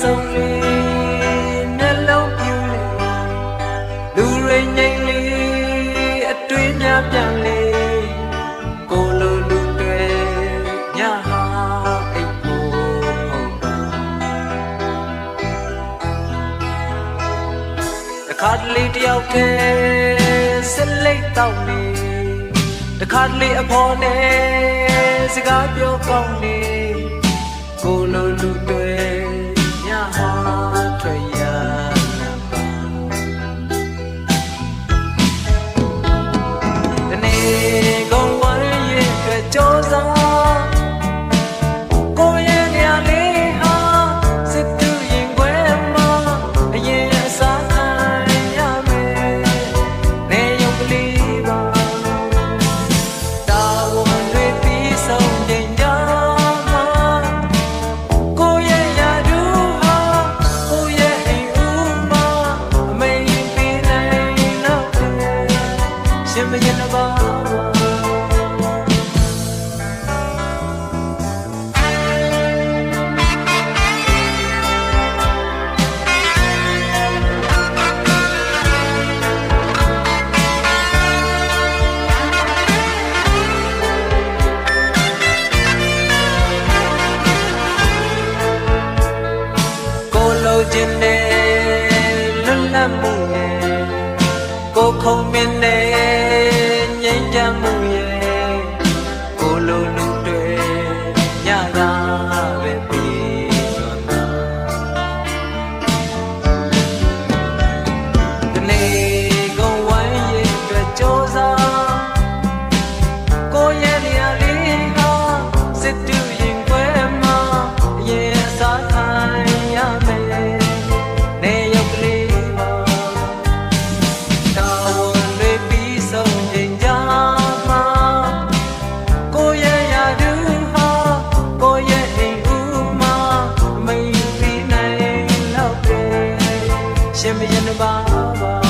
ဆုံးလေးနှလုံးပြူလေးလူရိငိမ့်လေးအတွေ့များပြန်လေးကိုလူလူတွေညဟာအိတ်ဖို့ဟုတ်ပါတခါတလေတယောက်တည်းစလိတ်တော့နေတခါတလေအဖို့နဲ့စကားပြောကောင်းနေကိုလူ sempre che lo va trên đê luôn là cô không biết đê ရှင်မရင်ပါပါ